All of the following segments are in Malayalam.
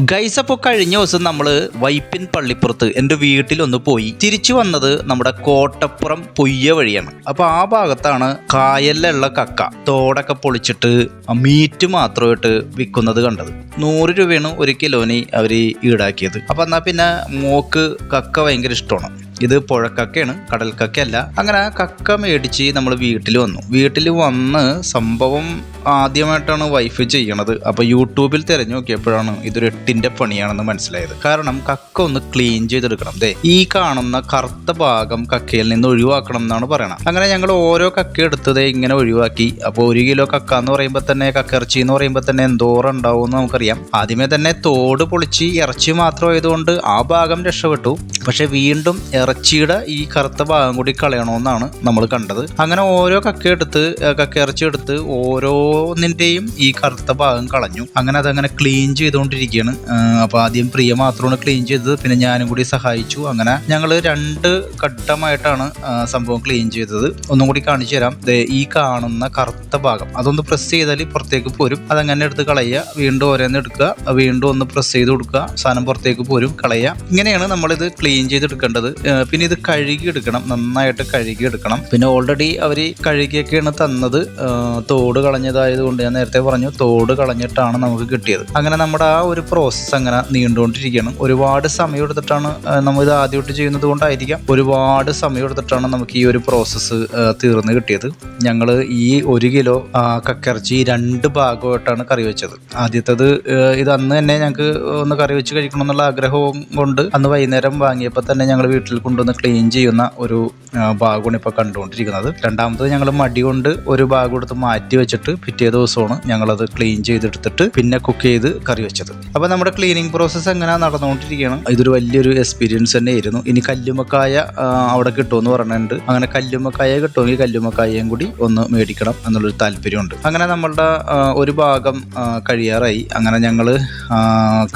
ഗൈസ് അപ്പോൾ കഴിഞ്ഞ ദിവസം നമ്മൾ വൈപ്പിൻ പള്ളിപ്പുറത്ത് എന്റെ വീട്ടിലൊന്ന് പോയി. തിരിച്ചു വന്നത് നമ്മുടെ കോട്ടപ്പുറം പൊയ്യ വഴിയാണ്. അപ്പോൾ ആ ഭാഗത്താണ് കായലിലുള്ള കക്ക. തോടൊക്കെ പൊളിച്ചിട്ട് മീറ്റ് മാത്രമായിട്ട് വിൽക്കുന്നത് കണ്ടത്. നൂറ് രൂപയാണ് ഒരു കിലോന് അവർ ഈടാക്കിയത്. അപ്പോൾ എന്നാൽ പിന്നെ മോക്ക് കക്ക ഭയങ്കര ഇഷ്ടമാണ്. ഇത് പുഴക്കക്കയാണ് കടൽക്കക്കയല്ല. അങ്ങനെ കക്ക മേടിച്ച് നമ്മൾ വീട്ടിൽ വന്നു. വീട്ടിൽ വന്ന് സംഭവം ആദ്യമായിട്ടാണ് വൈഫ് ചെയ്യണത്. അപ്പോൾ യൂട്യൂബിൽ തിരഞ്ഞു നോക്കിയപ്പോഴാണ് ഇതൊരു എട്ടിന്റെ പണിയാണെന്ന് മനസ്സിലായത്. കാരണം കക്ക ഒന്ന് ക്ലീൻ ചെയ്തെടുക്കണം ദേ. ഈ കാണുന്ന കറുത്ത ഭാഗം കക്കയിൽ നിന്ന് ഒഴിവാക്കണം എന്നാണ് പറയണത്. അങ്ങനെ ഞങ്ങൾ ഓരോ കക്ക എടുത്തത് ഇങ്ങനെ ഒഴിവാക്കി. അപ്പോൾ ഒരു കിലോ കക്ക എന്ന് പറയുമ്പോൾ തന്നെ കക്കിറച്ചി എന്ന് പറയുമ്പോൾ തന്നെ എന്തോരം ഉണ്ടാവും എന്ന് നമുക്കറിയാം. ആദ്യമേ തന്നെ തോട് പൊളിച്ച് ഇറച്ചി മാത്രമായതുകൊണ്ട് ആ ഭാഗം രക്ഷപ്പെട്ടു. പക്ഷെ വീണ്ടും ഇറച്ചിയുടെ ഈ കറുത്ത ഭാഗം കൂടി കളയണമെന്നാണ് നമ്മൾ കണ്ടത്. അങ്ങനെ ഓരോ കക്ക എടുത്ത് കക്ക ഇറച്ചി എടുത്ത് ഓരോന്നിന്റെയും ഈ കറുത്ത ഭാഗം കളഞ്ഞു. അങ്ങനെ അതങ്ങനെ ക്ലീൻ ചെയ്തുകൊണ്ടിരിക്കുകയാണ്. അപ്പോൾ ആദ്യം പ്രിയ മാത്രമാണ് ക്ലീൻ ചെയ്തത്. പിന്നെ ഞാനും കൂടി സഹായിച്ചു. അങ്ങനെ ഞങ്ങൾ രണ്ട് ഘട്ടമായിട്ടാണ് സംഭവം ക്ലീൻ ചെയ്തത്. ഒന്നും കൂടി കാണിച്ചു തരാം. ഈ കാണുന്ന കറുത്ത ഭാഗം. അതൊന്ന് പ്രസ് ചെയ്താൽ പുറത്തേക്ക് പോരും. അതങ്ങനെ എടുത്ത് കളയുക. വീണ്ടും ഓരോന്ന് എടുക്കുക. വീണ്ടും ഒന്ന് പ്രസ് ചെയ്ത് കൊടുക്കുക. സാധനം പുറത്തേക്ക് പോരും കളയുക. ഇങ്ങനെയാണ് നമ്മളിത് ക്ലീൻ ചെയ്തെടുക്കേണ്ടത്. പിന്നെ ഇത് കഴുകി എടുക്കണം നന്നായിട്ട് കഴുകി എടുക്കണം പിന്നെ ഓൾറെഡി അവർ കഴുകിയൊക്കെയാണ് തന്നത്. തോട് കളഞ്ഞതായത് കൊണ്ട് ഞാൻ നേരത്തെ പറഞ്ഞു തോട് കളഞ്ഞിട്ടാണ് നമുക്ക് കിട്ടിയത്. അങ്ങനെ നമ്മുടെ ആ ഒരു പ്രോസസ്സ് അങ്ങനെ നീണ്ടുകൊണ്ടിരിക്കുകയാണ്. ഒരുപാട് സമയം എടുത്തിട്ടാണ് നമ്മൾ ഇത് ആദ്യമായിട്ട് ചെയ്യുന്നത് കൊണ്ടായിരിക്കാം. ഒരുപാട് സമയം എടുത്തിട്ടാണ് നമുക്ക് ഈ ഒരു പ്രോസസ്സ് തീർന്ന് കിട്ടിയത്. ഞങ്ങൾ ഈ ഒരു കിലോ കക്കിറച്ചി രണ്ട് ഭാഗമായിട്ടാണ് കറി വെച്ചത്. ആദ്യത്തേത് ഇത് അന്ന് തന്നെ ഞങ്ങൾക്ക് ഒന്ന് കറി വെച്ച് കഴിക്കണം എന്നുള്ള ആഗ്രഹവും കൊണ്ട് അന്ന് വൈകുന്നേരം വാങ്ങിയപ്പോൾ തന്നെ ഞങ്ങൾ വീട്ടിൽ കൊണ്ടുവന്ന് ക്ലീൻ ചെയ്യുന്ന ഒരു ഭാഗമാണ് ഇപ്പോൾ കണ്ടുകൊണ്ടിരിക്കുന്നത്. രണ്ടാമത് ഞങ്ങൾ മടി കൊണ്ട് ഒരു ഭാഗം എടുത്ത് മാറ്റി വെച്ചിട്ട് പിറ്റേ ദിവസമാണ് ഞങ്ങളത് ക്ലീൻ ചെയ്തെടുത്തിട്ട് പിന്നെ കുക്ക് ചെയ്ത് കറി വെച്ചത്. അപ്പോൾ നമ്മുടെ ക്ലീനിങ് പ്രോസസ്സ് എങ്ങനെ നടന്നുകൊണ്ടിരിക്കുകയാണ് ഇതൊരു വലിയൊരു എക്സ്പീരിയൻസ് തന്നെയായിരുന്നു. ഇനി കല്ലുമക്കായ അവിടെ കിട്ടുമെന്ന് പറഞ്ഞിട്ടുണ്ട്. അങ്ങനെ കല്ലുമക്കായ കിട്ടുമെങ്കിൽ കല്ലുമക്കായയും കൂടി ഒന്ന് മേടിക്കണം എന്നുള്ളൊരു താല്പര്യമുണ്ട്. അങ്ങനെ നമ്മളുടെ ഒരു ഭാഗം കഴിയാറായി. അങ്ങനെ ഞങ്ങൾ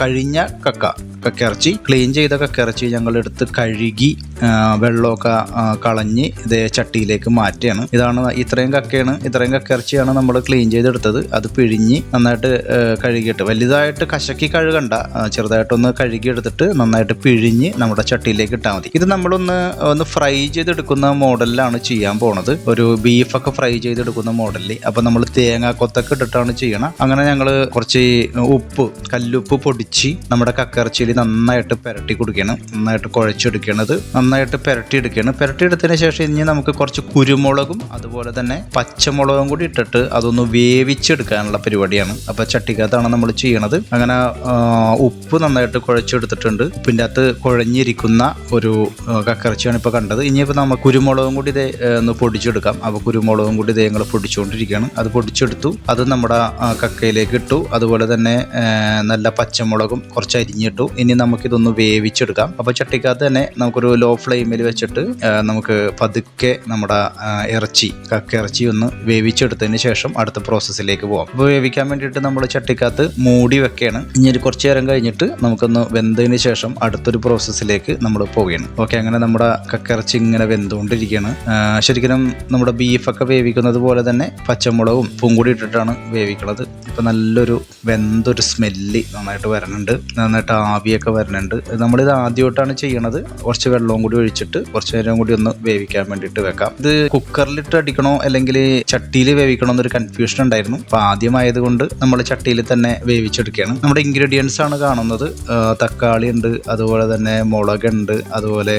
കഴിഞ്ഞ കക്ക കക്കിറച്ചി ക്ലീൻ ചെയ്ത കക്കിറച്ചി ഞങ്ങൾ എടുത്ത് കഴുകി വെള്ളമൊക്കെ കളഞ്ഞ് ഇതേ ചട്ടിയിലേക്ക് മാറ്റുകയാണ്. ഇതാണ് ഇത്രയും കക്കയാണ്. ഇത്രയും കക്കിറച്ചിയാണ് നമ്മൾ ക്ലീൻ ചെയ്തെടുത്തത്. അത് പിഴിഞ്ഞ് നന്നായിട്ട് കഴുകിയിട്ട് വലുതായിട്ട് കശക്കി കഴുകണ്ട. ചെറുതായിട്ടൊന്ന് കഴുകിയെടുത്തിട്ട് നന്നായിട്ട് പിഴിഞ്ഞ് നമ്മുടെ ചട്ടിയിലേക്ക് ഇട്ടാൽ മതി. ഇത് നമ്മളൊന്ന് ഒന്ന് ഫ്രൈ ചെയ്തെടുക്കുന്ന മോഡലിലാണ് ചെയ്യാൻ പോണത്. ഒരു ബീഫൊക്കെ ഫ്രൈ ചെയ്തെടുക്കുന്ന മോഡലിൽ അപ്പം നമ്മൾ തേങ്ങ കൊത്തൊക്കെ ഇട്ടിട്ടാണ് ചെയ്യണം. അങ്ങനെ ഞങ്ങൾ കുറച്ച് ഉപ്പ് കല്ലുപ്പ് പൊടിച്ച് നമ്മുടെ കക്കിറച്ചിയിൽ നന്നായിട്ട് പുരട്ടി കൊടുക്കണം നന്നായിട്ട് കുഴച്ചെടുക്കണത് നന്നായിട്ട് പുരട്ടിയെടുക്കുകയാണ്. എടുക്കുകയാണ് പുരട്ടി എടുത്തതിന് ശേഷം ഇനി നമുക്ക് കുറച്ച് കുരുമുളകും അതുപോലെ തന്നെ പച്ചമുളകും കൂടി ഇട്ടിട്ട് അതൊന്ന് വേവിച്ചെടുക്കാനുള്ള പരിപാടിയാണ്. അപ്പോൾ ചട്ടിക്കകത്താണ് നമ്മൾ ചെയ്യണത്. അങ്ങനെ ഉപ്പ് നന്നായിട്ട് കുഴച്ചെടുത്തിട്ടുണ്ട്. ഉപ്പിന്റെ അകത്ത് കുഴഞ്ഞിരിക്കുന്ന ഒരു കക്കറച്ചിയാണ് ഇപ്പൊ ഇപ്പോൾ കണ്ടത്. ഇനിയിപ്പോൾ നമ്മൾ കുരുമുളകും കൂടി ഇതേ ഒന്ന് പൊടിച്ചെടുക്കാം. അപ്പോൾ കുരുമുളകും കൂടി ഇതേ ഞങ്ങൾ പൊടിച്ചുകൊണ്ടിരിക്കുകയാണ് അത് പൊടിച്ചെടുത്തു. അത് നമ്മുടെ കക്കയിലേക്ക് ഇട്ടു. അതുപോലെ തന്നെ നല്ല പച്ചമുളകും കുറച്ച് അരിഞ്ഞിട്ടു. ഇനി നമുക്കിതൊന്ന് വേവിച്ചെടുക്കാം. അപ്പോൾ ചട്ടിക്കകത്ത് തന്നെ നമുക്കൊരു ലോ ഫ്ലെയിമിൽ വെച്ചിട്ട് നമുക്ക് പതുക്കെ നമ്മുടെ ഇറച്ചി കക്ക ഇറച്ചി ഒന്ന് വേവിച്ചെടുത്തതിന് ശേഷം അടുത്ത പ്രോസസ്സിലേക്ക് പോകാം അപ്പോൾ വേവിക്കാൻ വേണ്ടിയിട്ട് നമ്മൾ ചട്ടിക്കകത്ത് മൂടി വെക്കുകയാണ്. ഇനി ഒരു കുറച്ച് നേരം കഴിഞ്ഞിട്ട് നമുക്കൊന്ന് വെന്തതിന് ശേഷം അടുത്തൊരു പ്രോസസ്സിലേക്ക് നമ്മൾ പോവുകയാണ്. ഓക്കെ അങ്ങനെ നമ്മുടെ കക്കിറച്ചി ഇങ്ങനെ വെന്തുകൊണ്ടിരിക്കുകയാണ്. ശരിക്കും നമ്മുടെ ബീഫൊക്കെ വേവിക്കുന്നത് പോലെ തന്നെ പച്ചമുളകും പൂങ്കൂടി ഇട്ടിട്ടാണ് വേവിക്കുന്നത്. ഇപ്പം നല്ലൊരു വെന്തൊരു സ്മെല്ല് നന്നായിട്ട് വരുന്നുണ്ട് നന്നായിട്ട് ആവിയൊക്കെ വരണുണ്ട്. നമ്മളിത് ആദ്യമായിട്ടാണ് ചെയ്യണത്. കുറച്ച് വെള്ളവും കൂടി ഒഴിച്ചിട്ട് കുറച്ച് നേരം കൂടി ഒന്ന് വേവിക്കാൻ വേണ്ടിയിട്ട് വെക്കാം. ഇത് കുക്കറിലിട്ട് അടിക്കണോ അല്ലെങ്കിൽ ചട്ടിയിൽ വേവിക്കണോ എന്നൊരു കൺഫ്യൂഷൻ ഉണ്ടായിരുന്നു. അപ്പോൾ ആദ്യമായതുകൊണ്ട് നമ്മൾ ചട്ടിയിൽ തന്നെ വേവിച്ചെടുക്കുകയാണ്. നമ്മുടെ ഇൻഗ്രീഡിയൻസ് ആണ് കാണുന്നത്. തക്കാളി ഉണ്ട് അതുപോലെ തന്നെ മുളകുണ്ട് അതുപോലെ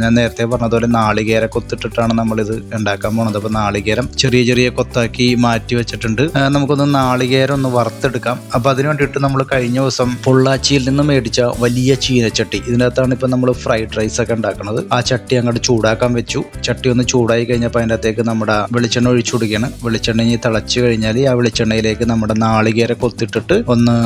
ഞാൻ നേരത്തെ പറഞ്ഞതുപോലെ നാളികേര കൊത്തിട്ടിട്ടാണ് നമ്മളിത് ഉണ്ടാക്കാൻ പോണത്. അപ്പോൾ നാളികേരം ചെറിയ ചെറിയ കൊത്താക്കി മാറ്റി വെച്ചിട്ടുണ്ട്. നമുക്കൊന്ന് നാളികേരം ഒന്ന് വറുത്തെടുക്കാം. അപ്പോൾ അതിന് വേണ്ടിയിട്ട് നമ്മൾ കഴിഞ്ഞ ദിവസം പൊള്ളാച്ചിയിൽ നിന്ന് മേടിച്ച വലിയ ചീനച്ചട്ടി ഇതിനകത്താണ് ഇപ്പം നമ്മൾ ഫ്രൈഡ് റൈസ് ഒക്കെ ഉണ്ടാക്കുന്നത്. ആ ചട്ടി അങ്ങോട്ട് ചൂടാക്കാൻ വെച്ചു. ചട്ടി ഒന്ന് ചൂടായി കഴിഞ്ഞപ്പോൾ അതിന്റെ അകത്തേക്ക് നമ്മുടെ വെളിച്ചെണ്ണ ഒഴിച്ചു കൊടുക്കുകയാണ്. വെളിച്ചെണ്ണ ഇനി തിളച്ച് കഴിഞ്ഞാൽ ആ വെളിച്ചെണ്ണയിലേക്ക് നമ്മുടെ നാളികേര കൊത്തിട്ടിട്ട് ഒന്ന്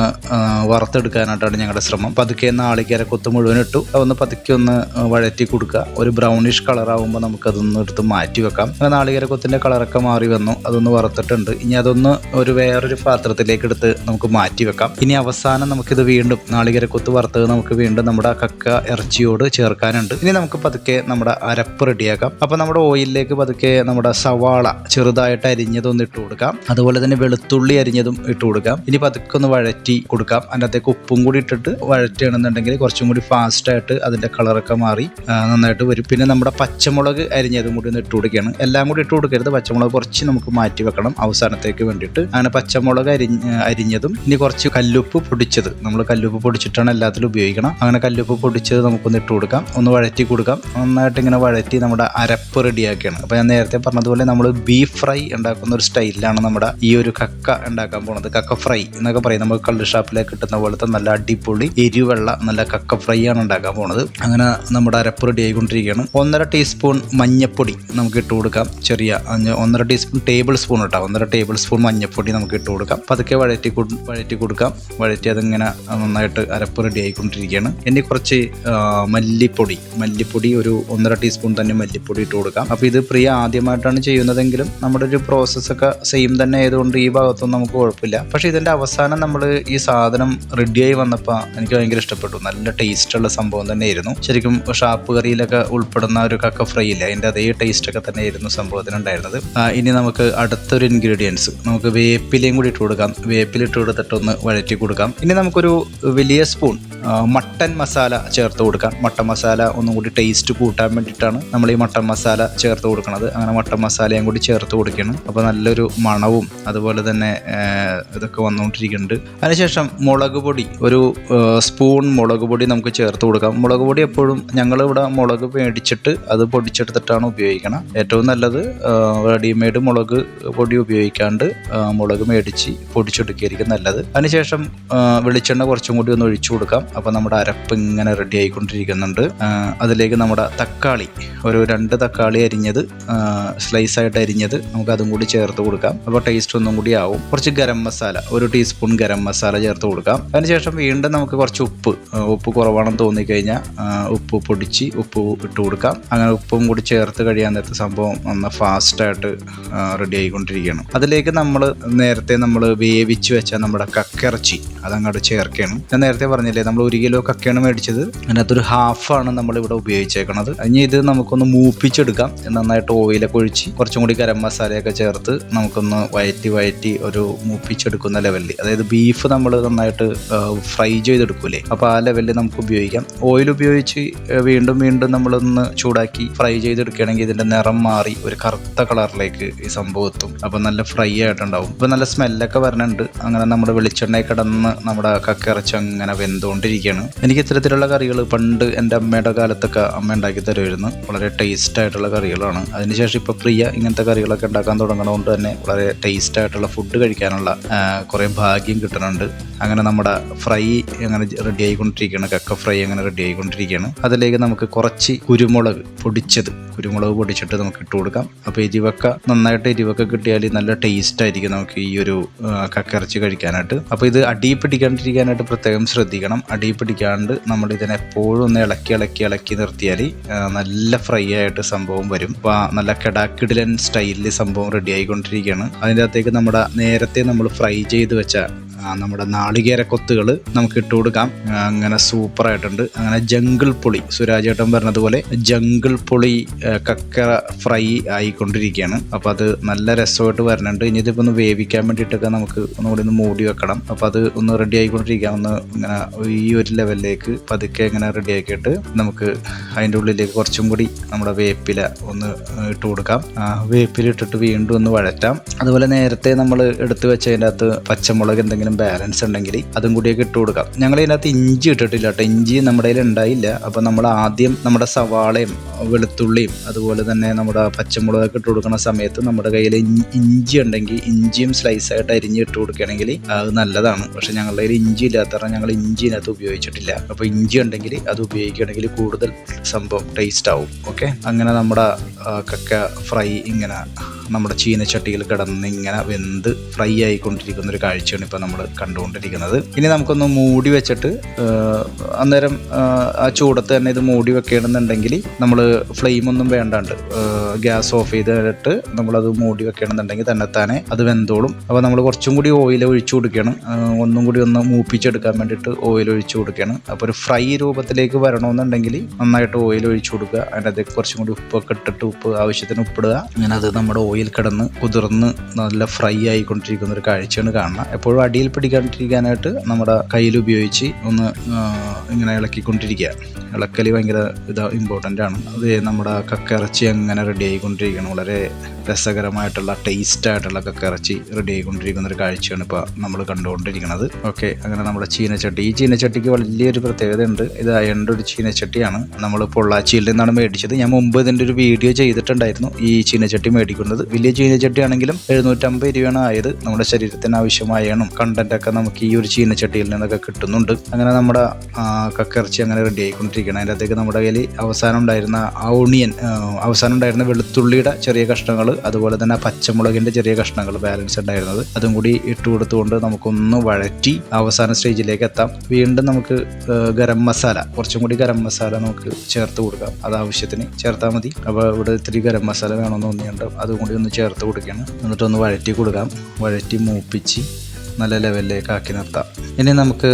വറുത്തെടുക്കാനായിട്ടാണ് ഞങ്ങളുടെ ശ്രമം. പതുക്കെ നാളികേര കൊത്ത് മുഴുവൻ ഇട്ടു. അതൊന്ന് പതുക്കെ ഒന്ന് വഴറ്റി കൊടുക്കുക. ഒരു ബ്രൗണിഷ് കളർ ആകുമ്പോൾ നമുക്കതൊന്ന് എടുത്ത് മാറ്റി വെക്കാം. നാളികേര കൊത്തിന്റെ കളറൊക്കെ മാറി വന്നു. അതൊന്ന് വറുത്തിട്ടുണ്ട്. ഇനി അതൊന്ന് ഒരു വേറൊരു പാത്രത്തിലേക്ക് എടുത്ത് നമുക്ക് മാറ്റി വെക്കാം. ഇനി അവസാനം നമുക്കിത് വീണ്ടും നാളികേര കൊത്ത് വറുത്തത് നമുക്ക് വീണ്ടും നമ്മുടെ കക്ക ഇറച്ചിയോട് ചേർക്കാനുണ്ട്. ഇനി നമുക്ക് പതുക്കെ നമ്മുടെ അരപ്പ് റെഡിയാക്കാം. അപ്പോൾ നമ്മുടെ ഓയിലിലേക്ക് പതുക്കെ നമ്മുടെ സവാള ചെറുതായിട്ട് അരിഞ്ഞതൊന്ന് ഇട്ട് കൊടുക്കാം. അതുപോലെ തന്നെ വെളുത്തുള്ളി അരിഞ്ഞതും ഇട്ട് കൊടുക്കാം. ഇനി പതുക്കെ ഒന്ന് വഴറ്റി കൊടുക്കാം. അതിനകത്തേക്ക് ഉപ്പും കൂടി ഇട്ടിട്ട് വഴറ്റുകയാണെന്നുണ്ടെങ്കിൽ കുറച്ചും കൂടി ഫാസ്റ്റായിട്ട് അതിന്റെ കളറൊക്കെ മാറി നന്നായിട്ട് വരും. പിന്നെ നമ്മുടെ പച്ചമുളക് അരിഞ്ഞതും കൂടി ഒന്ന് ഇട്ട് കൊടുക്കുകയാണ്. എല്ലാം കൂടി ഇട്ട് കൊടുക്കരുത്. പച്ചമുളക് കുറച്ച് നമുക്ക് മാറ്റി വെക്കണം അവസാനത്തേക്ക് വേണ്ടിയിട്ട്. അങ്ങനെ പച്ചമുളക് അരിഞ്ഞ് അരിഞ്ഞതും ഇനി കുറച്ച് കല്ലുപ്പ് പൊടിച്ചത്. നമ്മൾ കല്ലുപ്പ് പൊടിച്ചിട്ടാണ് എല്ലാത്തിലും ഉപയോഗിക്കണം. അങ്ങനെ കല്ലുപ്പ് പൊടിച്ചത് നമുക്കൊന്ന് ഇട്ട് കൊടുക്കാം. ഒന്ന് വഴറ്റി കൊടുക്കാം. നന്നായിട്ട് ഇങ്ങനെ വഴറ്റി നമ്മുടെ അരപ്പ് റെഡിയാക്കിയാണ്. അപ്പോൾ ഞാൻ നേരത്തെ പറഞ്ഞതുപോലെ നമ്മൾ ബീഫ് ഫ്രൈ ഉണ്ടാക്കുന്ന ഒരു സ്റ്റൈലിലാണ് നമ്മുടെ ഈ ഒരു കക്ക ഉണ്ടാക്കാൻ പോണത്. കക്ക ഫ്രൈ എന്നൊക്കെ പറയും. നമുക്ക് കള്ള് ഷാപ്പിലേക്ക് കിട്ടുന്ന പോലത്തെ നല്ല അടിപൊളി എരിവെള്ള നല്ല കക്ക ഫ്രൈ ആണ് ഉണ്ടാക്കാൻ പോണത്. അങ്ങനെ നമ്മുടെ അരപ്പ് റെഡി ആയിക്കൊണ്ടിരിക്കുകയാണ് ഒന്നര ടീസ്പൂൺ മഞ്ഞപ്പൊടി നമുക്ക് ഇട്ട് കൊടുക്കാം. ചെറിയ ഒന്നര ടീസ്പൂൺ ടേബിൾ സ്പൂൺ കേട്ടോ ഒന്നര ടേബിൾ സ്പൂൺ മഞ്ഞപ്പൊടി നമുക്ക് ഇട്ട് കൊടുക്കാം. പതുക്കെ വഴറ്റി വഴറ്റി കൊടുക്കാം. വഴറ്റി അതിങ്ങനെ നന്നായിട്ട് അരപ്പ് റെഡി ആയിക്കൊണ്ടിരിക്കുകയാണ് ഇനി കുറച്ച് മല്ലിപ്പൊടി. മല്ലിപ്പൊടി മല്ലിപ്പൊടി ഒരു ഒന്നര ടീസ്പൂൺ തന്നെ മല്ലിപ്പൊടി ഇട്ട് കൊടുക്കാം. അപ്പോൾ ഇത് പ്രിയ ആദ്യമായിട്ടാണ് ചെയ്യുന്നതെങ്കിലും നമ്മുടെ ഒരു പ്രോസസ്സൊക്കെ സെയിം തന്നെ ആയതുകൊണ്ട് ഈ ഭാഗത്തൊന്നും നമുക്ക് കുഴപ്പമില്ല. പക്ഷേ ഇതിന്റെ അവസാനം നമ്മൾ ഈ സാധനം റെഡിയായി വന്നപ്പോൾ എനിക്ക് ഭയങ്കര ഇഷ്ടപ്പെട്ടു. നല്ല ടേസ്റ്റുള്ള സംഭവം തന്നെയായിരുന്നു. ശരിക്കും ഷാപ്പ് കറിയിലൊക്കെ ഉൾപ്പെടുന്ന ഒരു കക്ക ഫ്രൈ ഇല്ല? അതിന്റെ അതേ ടേസ്റ്റൊക്കെ തന്നെയായിരുന്നു സംഭവത്തിന് ഉണ്ടായിരുന്നത് ആ, ഇനി നമുക്ക് അടുത്തൊരു ഇൻഗ്രീഡിയൻസ് നമുക്ക് വേപ്പിലയും കൂടി ഇട്ട് കൊടുക്കാം. വേപ്പിലിട്ട് കൊടുത്തിട്ട് ഒന്ന് വഴറ്റി കൊടുക്കാം. ഇനി നമുക്കൊരു വലിയ സ്പൂൺ മട്ടൻ മസാല ചേർത്ത് കൊടുക്കാം. മട്ടൻ മസാല ഒന്നും കൂടി ടേസ്റ്റ് കൂട്ടാൻ വേണ്ടിയിട്ടാണ് നമ്മൾ ഈ മട്ടൻ മസാല ചേർത്ത് കൊടുക്കുന്നത് അങ്ങനെ മട്ടൻ മസാലയും കൂടി ചേർത്ത് കൊടുക്കണം അപ്പോൾ നല്ലൊരു മണവും അതുപോലെ തന്നെ ഇതൊക്കെ വന്നുകൊണ്ടിരിക്കുന്നുണ്ട് അതിനുശേഷം മുളക് പൊടി ഒരു സ്പൂൺ മുളക് പൊടി നമുക്ക് ചേർത്ത് കൊടുക്കാം. മുളക് പൊടി എപ്പോഴും ഞങ്ങളിവിടെ മുളക് മേടിച്ചിട്ട് അത് പൊടിച്ചെടുത്തിട്ടാണ് ഉപയോഗിക്കണം. ഏറ്റവും നല്ലത് റെഡിമെയ്ഡ് മുളക് പൊടി ഉപയോഗിക്കാണ്ട് മുളക് മേടിച്ച് പൊടിച്ചെടുക്കുകയായിരിക്കും നല്ലത്. അതിനുശേഷം വെളിച്ചെണ്ണ കുറച്ചും കൂടി ഒന്ന് ഒഴിച്ചു കൊടുക്കാം. അപ്പോൾ നമ്മുടെ അരപ്പ് ഇങ്ങനെ റെഡി ആയിക്കൊണ്ടിരിക്കുന്നുണ്ട്. ആ, അതിലേക്ക് നമ്മുടെ തക്കാളി ഒരു രണ്ട് തക്കാളി അരിഞ്ഞത് സ്ലൈസ് ആയിട്ട് അരിഞ്ഞത് നമുക്ക് അതും കൂടി ചേർത്ത് കൊടുക്കാം. അപ്പോൾ ടേസ്റ്റ് ഒന്നും കൂടി ആവും. കുറച്ച് ഗരം മസാല ഒരു ടീസ്പൂൺ ഗരം മസാല ചേർത്ത് കൊടുക്കാം. അതിനുശേഷം വീണ്ടും നമുക്ക് കുറച്ച് ഉപ്പ് ഉപ്പ് കുറവാണെന്ന് തോന്നിക്കഴിഞ്ഞാൽ ഉപ്പ് പൊടിച്ച് ഉപ്പ് ഇട്ട് കൊടുക്കാം. അങ്ങനെ ഉപ്പും കൂടി ചേർത്ത് കഴിയാൻ നേരത്തെ സംഭവം നന്ന ഫാസ്റ്റായിട്ട് റെഡി ആയിക്കൊണ്ടിരിക്കുകയാണ്. അതിലേക്ക് നമ്മൾ നേരത്തെ നമ്മൾ വേവിച്ച് വെച്ച നമ്മുടെ കക്കിറച്ചി അതങ്ങോട്ട് ചേർക്കണം ഞാൻ നേരത്തെ പറഞ്ഞില്ലേ നമ്മൾ ഒരു കിലോ കക്കയാണ് മേടിച്ചത്. അതിനകത്തൊരു ഹാഫാണ് നമ്മൾ ഇവിടെ ഉപയോഗിച്ചേക്കണത്. ഇനി ഇത് നമുക്കൊന്ന് മൂപ്പിച്ചെടുക്കാം. നന്നായിട്ട് ഓയിലൊക്കെ ഒഴിച്ച് കുറച്ചും കൂടി ഗരം മസാലയൊക്കെ ചേർത്ത് നമുക്കൊന്ന് വയറ്റി വയറ്റി ഒരു മൂപ്പിച്ചെടുക്കുന്ന ലെവലിൽ അതായത് ബീഫ് നമ്മൾ നന്നായിട്ട് ഫ്രൈ ചെയ്തെടുക്കൂലേ? അപ്പോൾ ആ ലെവലിൽ നമുക്ക് ഉപയോഗിക്കാം. ഓയിൽ ഉപയോഗിച്ച് വീണ്ടും വീണ്ടും നമ്മളൊന്ന് ചൂടാക്കി ഫ്രൈ ചെയ്തെടുക്കുകയാണെങ്കിൽ ഇതിന്റെ നിറം മാറി ഒരു കറുത്ത കളറിലേക്ക് ഈ സംഭവം എത്തും. അപ്പോൾ നല്ല ഫ്രൈ ആയിട്ടുണ്ടാവും. ഇപ്പോൾ നല്ല സ്മെല്ലൊക്കെ വരണുണ്ട്. അങ്ങനെ നമ്മുടെ വെളിച്ചെണ്ണയിൽ കിടന്ന് നമ്മുടെ കക്കിറച്ചി അങ്ങനെ വെന്തുകൊണ്ടിരിക്കുകയാണ്. എനിക്ക് ഇത്തരത്തിലുള്ള കറികൾ പണ്ട് എന്റെ അമ്മയുടെ കാലത്തൊക്കെ അമ്മ ഉണ്ടാക്കി തരുമായിരുന്നു. വളരെ ടേസ്റ്റ് ആയിട്ടുള്ള കറികളാണ്. അതിനുശേഷം ഇപ്പോൾ പ്രിയ ഇങ്ങനത്തെ കറികളൊക്കെ ഉണ്ടാക്കാൻ തുടങ്ങണതുകൊണ്ട് തന്നെ വളരെ ടേസ്റ്റ് ആയിട്ടുള്ള ഫുഡ് കഴിക്കാനുള്ള കുറേ ഭാഗ്യം കിട്ടുന്നുണ്ട്. അങ്ങനെ നമ്മുടെ ഫ്രൈ അങ്ങനെ റെഡി ആയിക്കൊണ്ടിരിക്കുകയാണ്. കക്ക ഫ്രൈ അങ്ങനെ റെഡി ആയിക്കൊണ്ടിരിക്കുകയാണ്. അതിലേക്ക് നമുക്ക് കുറച്ച് കുരുമുളക് പൊടിച്ചത്. കുരുമുളക് പൊടിച്ചിട്ട് നമുക്ക് ഇട്ട് കൊടുക്കാം. അപ്പോൾ ഇരുവക്ക നന്നായിട്ട് ഇരുവക്ക കിട്ടിയാൽ നല്ല ടേസ്റ്റ് ആയിരിക്കും നമുക്ക് ഈ ഒരു കക്കിറച്ചി കഴിക്കാനായിട്ട്. അപ്പോൾ ഇത് അടി പിടിക്കാണ്ടിരിക്കാനായിട്ട് പ്രത്യേകം ശ്രദ്ധിക്കണം. അടി പിടിക്കാണ്ട് നമ്മൾ ഇതിനെ എപ്പോഴും ഒന്ന് ഇളക്കി ഇളക്കി ഇളക്കി നിർത്തിയാൽ നല്ല ഫ്രൈ ആയിട്ട് സംഭവം വരും. അപ്പോൾ നല്ല കെടാക്കിടലൻ സ്റ്റൈലിൽ സംഭവം റെഡി ആയിക്കൊണ്ടിരിക്കുകയാണ്. അതിന്റെ അകത്തേക്ക് നമ്മുടെ നേരത്തെ നമ്മൾ ഫ്രൈ ചെയ്ത് വെച്ച നമ്മുടെ നാളികേര കൊത്തുകൾ നമുക്ക് ഇട്ട് കൊടുക്കാം. അങ്ങനെ സൂപ്പർ ആയിട്ടുണ്ട്. അങ്ങനെ ജംഗിൾ പുളി സുരാജ് ഏട്ടൻ പറഞ്ഞതുപോലെ ജംഗിൾ പുളി കക്ക ഫ്രൈ ആയിക്കൊണ്ടിരിക്കുകയാണ്. അപ്പോൾ അത് നല്ല രസമായിട്ട് വരുന്നുണ്ട് ഇനി ഇതിപ്പോൾ ഒന്ന് വേവിക്കാൻ വേണ്ടിയിട്ടൊക്കെ നമുക്ക് ഒന്നുകൂടി ഒന്ന് മൂടി വെക്കണം. അപ്പോൾ അത് ഒന്ന് റെഡി ആയിക്കൊണ്ടിരിക്കാം ഒന്ന് ഇങ്ങനെ ഈ ഒരു ലെവലിലേക്ക് പതുക്കെ ഇങ്ങനെ റെഡി ആക്കിയിട്ട് നമുക്ക് അതിന്റെ ഉള്ളിലേക്ക് കുറച്ചും കൂടി നമ്മുടെ വേപ്പില ഒന്ന് ഇട്ട് കൊടുക്കാം. വേപ്പില ഇട്ടിട്ട് വീണ്ടും ഒന്ന് വഴറ്റാം. അതുപോലെ നേരത്തെ നമ്മൾ എടുത്തു വെച്ചതിന്റെ അകത്ത് പച്ചമുളക് എന്തെങ്കിലും ബാലൻസ് ഉണ്ടെങ്കിൽ അതും കൂടിയൊക്കെ ഇട്ട് കൊടുക്കാം. ഞങ്ങൾ ഇതിനകത്ത് ഇഞ്ചി ഇട്ടിട്ടില്ല കേട്ടോ. ഇഞ്ചി നമ്മുടെ കയ്യിൽ ഉണ്ടായില്ല. അപ്പോൾ നമ്മൾ ആദ്യം നമ്മുടെ സവാളയും വെളുത്തുള്ളിയും അതുപോലെ തന്നെ നമ്മുടെ പച്ചമുളകൊക്കെ ഇട്ട് കൊടുക്കുന്ന സമയത്ത് നമ്മുടെ കയ്യിൽ ഇഞ്ചി- ഉണ്ടെങ്കിൽ ഇഞ്ചിയും സ്ലൈസ് ആയിട്ട് അരിഞ്ഞ് ഇട്ട് കൊടുക്കുകയാണെങ്കിൽ അത് നല്ലതാണ്. പക്ഷെ ഞങ്ങളുടെ കയ്യിൽ ഇഞ്ചി ഇല്ലാത്ത ഞങ്ങൾ ഇഞ്ചി ഇതിനകത്ത് ഉപയോഗിച്ചിട്ടില്ല. അപ്പോൾ ഇഞ്ചി ഉണ്ടെങ്കിൽ അത് ഉപയോഗിക്കുകയാണെങ്കിൽ കൂടുതൽ സംഭവം ടേസ്റ്റ് ആവും. ഓക്കെ അങ്ങനെ നമ്മുടെ കക്ക ഫ്രൈ ഇങ്ങനെ നമ്മുടെ ചീനച്ചട്ടിയിൽ കിടന്ന് ഇങ്ങനെ വെന്ത് ഫ്രൈ ആയിക്കൊണ്ടിരിക്കുന്ന ഒരു കാഴ്ചയാണ് ഇപ്പോൾ നമ്മൾ കണ്ടുകൊണ്ടിരിക്കുന്നത്. ഇനി നമുക്കൊന്ന് മൂടി വെച്ചിട്ട് അന്നേരം ആ, ചൂടത്ത് തന്നെ ഇത് മൂടി വെക്കണമെന്നുണ്ടെങ്കിൽ നമ്മൾ ഫ്ലെയിം ഒന്നും വേണ്ടാണ്ട് ഗ്യാസ് ഓഫ് ചെയ്തിട്ട് നമ്മളത് മൂടി വെക്കുകയാണെന്നുണ്ടെങ്കിൽ തന്നെത്താനെ അത് വെന്തോളും. അപ്പോൾ നമ്മൾ കുറച്ചും കൂടി ഓയിൽ ഒഴിച്ചു കൊടുക്കണം. ഒന്നും കൂടി ഒന്ന് മൂപ്പിച്ചെടുക്കാൻ വേണ്ടിയിട്ട് ഓയിൽ ഒഴിച്ച് കൊടുക്കുകയാണ് അപ്പോൾ ഒരു ഫ്രൈ രൂപത്തിലേക്ക് വരണമെന്നുണ്ടെങ്കിൽ നന്നായിട്ട് ഓയിൽ ഒഴിച്ചു കൊടുക്കുക. അതിനകത്തേക്ക് കുറച്ചും കൂടി ഉപ്പൊക്കെ ഇട്ടിട്ട് ഉപ്പ് ആവശ്യത്തിന് ഉപ്പിടുക. അങ്ങനെ അത് നമ്മുടെ ഓയിൽ കിടന്ന് കുതിർന്ന് നല്ല ഫ്രൈ ആയിക്കൊണ്ടിരിക്കുന്ന ഒരു കാഴ്ചയാണ് കാണുന്നത്. എപ്പോഴും അടിയിൽ പിടിക്കാണ്ടിരിക്കാനായിട്ട് നമ്മുടെ കയ്യിൽ ഉപയോഗിച്ച് ഒന്ന് ഇങ്ങനെ ഇളക്കിക്കൊണ്ടിരിക്കുക. ഇളക്കൽ ഭയങ്കര ഇത് ഇമ്പോർട്ടന്റ് ആണ്. അത് നമ്മുടെ കക്കിറച്ചി അങ്ങനെ റെഡി ആയിക്കൊണ്ടിരിക്കുകയാണ്. വളരെ രസകരമായിട്ടുള്ള ടേസ്റ്റ് ആയിട്ടുള്ള കക്കിറച്ചി റെഡി ആയിക്കൊണ്ടിരിക്കുന്ന ഒരു കാഴ്ചയാണ് ഇപ്പോൾ നമ്മൾ കണ്ടുകൊണ്ടിരിക്കുന്നത്. ഓക്കെ അങ്ങനെ നമ്മുടെ ചീനച്ചട്ടി. ഈ ചീനച്ചട്ടിക്ക് വലിയൊരു പ്രത്യേകതയുണ്ട്. ഇത് അയണ്ട ഒരു ചീനച്ചട്ടിയാണ്. നമ്മൾ പൊള്ളാച്ചിയിൽ നിന്നാണ് മേടിച്ചത്. ഞാൻ മുമ്പ് ഇതിന്റെ ഒരു വീഡിയോ ചെയ്തിട്ടുണ്ടായിരുന്നു. ഈ ചീനച്ചട്ടി മേടിക്കുന്നത്. വലിയ ചീനച്ചട്ടി ആണെങ്കിലും എഴുന്നൂറ്റമ്പത് രൂപയാണ് ആയത് നമ്മുടെ ശരീരത്തിന് ആവശ്യമായ എണ്ണം. കണ്ടന്റ് ഒക്കെ നമുക്ക് ഈ ഒരു ചീനച്ചട്ടിയിൽ നിന്നൊക്കെ കിട്ടുന്നുണ്ട്. അങ്ങനെ നമ്മുടെ കക്കിറച്ചി അങ്ങനെ റെഡി ആയിക്കൊണ്ടിരിക്കണം അതിന്റെ അകത്തേക്ക് നമ്മുടെ കയ്യിൽ അവസാനം ഉണ്ടായിരുന്ന ആ അവസാനം ഉണ്ടായിരുന്ന വെളുത്തുള്ളിയുടെ ചെറിയ കഷ്ണങ്ങൾ അതുപോലെ തന്നെ പച്ചമുളകിന്റെ ചെറിയ കഷ്ണങ്ങൾ ബാലൻസ് ഉണ്ടായിരുന്നത്. അതും കൂടി ഇട്ട് കൊടുത്തുകൊണ്ട് നമുക്കൊന്ന് വഴറ്റി അവസാന സ്റ്റേജിലേക്ക് എത്താം. വീണ്ടും നമുക്ക് ഗരം മസാല കുറച്ചും കൂടി ഗരം മസാല നമുക്ക് ചേർത്ത് കൊടുക്കാം. അത് ആവശ്യത്തിന് ചേർത്താൽ മതി. അപ്പോൾ ഇവിടെ ഇത്തിരി ഗരം മസാല വേണമെന്ന് തോന്നിയുണ്ട് അതും കൂടി ഒന്ന് ചേർത്ത് കൊടുക്കണം. എന്നിട്ടൊന്ന് വഴറ്റി കൊടുക്കാം. വഴറ്റി മൂപ്പിച്ച് നല്ല ലെവലിലേക്ക് ആക്കി നിർത്താം. ഇനി നമുക്ക്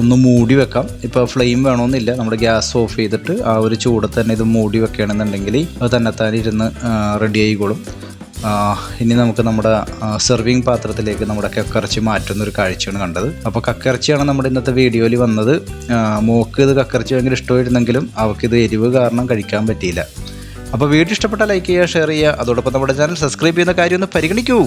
ഒന്ന് മൂടി വെക്കാം. ഇപ്പോൾ ഫ്ലെയിം വേണമെന്നില്ല നമ്മുടെ ഗ്യാസ് ഓഫ് ചെയ്തിട്ട് ആ ഒരു ചൂട് തന്നെ ഇത് മൂടി വെക്കുകയാണെന്നുണ്ടെങ്കിൽ അത് തന്നെത്താൻ ഇരുന്ന് റെഡി ആയിക്കോളും. ഇനി നമുക്ക് നമ്മുടെ സെർവിങ് പാത്രത്തിലേക്ക് നമ്മുടെ കക്കിറച്ചി മാറ്റുന്ന ഒരു കാഴ്ചയാണ് കണ്ടത്. അപ്പോൾ കക്കിറച്ചിയാണ് നമ്മുടെ ഇന്നത്തെ വീഡിയോയിൽ വന്നത്. മോക്ക് ഇത് കക്കിറച്ചി ഭയങ്കര ഇഷ്ടമായിരുന്നെങ്കിലും ഇത് എരിവ് കാരണം കഴിക്കാൻ പറ്റിയില്ല. അപ്പോൾ വീഡിയോ ഇഷ്ടപ്പെട്ട ലൈക്ക് ചെയ്യുക ഷെയർ ചെയ്യുക. അതോടൊപ്പം നമ്മുടെ ചാനൽ സബ്സ്ക്രൈബ് ചെയ്യുന്ന കാര്യം ഒന്ന് പരിഗണിക്കൂ.